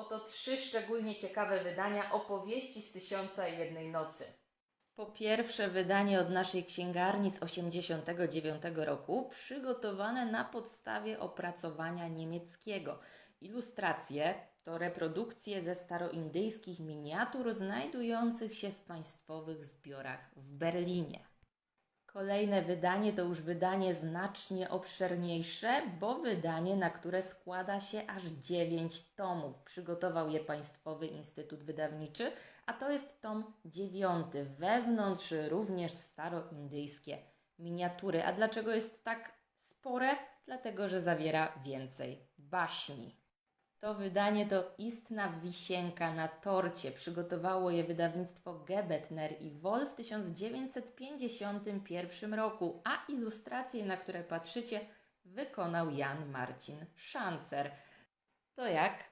Oto trzy szczególnie ciekawe wydania opowieści z Tysiąca i Jednej Nocy. Po pierwsze, wydanie od naszej księgarni z 1989 roku, przygotowane na podstawie opracowania niemieckiego. Ilustracje to reprodukcje ze staroindyjskich miniatur znajdujących się w państwowych zbiorach w Berlinie. Kolejne wydanie to już wydanie znacznie obszerniejsze, bo wydanie, na które składa się aż 9 tomów. Przygotował je Państwowy Instytut Wydawniczy, a to jest tom dziewiąty. Wewnątrz również staroindyjskie miniatury. A dlaczego jest tak spore? Dlatego, że zawiera więcej baśni. To wydanie to istna wisienka na torcie. Przygotowało je wydawnictwo Gebetner i Woll w 1951 roku, a ilustracje, na które patrzycie, wykonał Jan Marcin Szancer. To jak?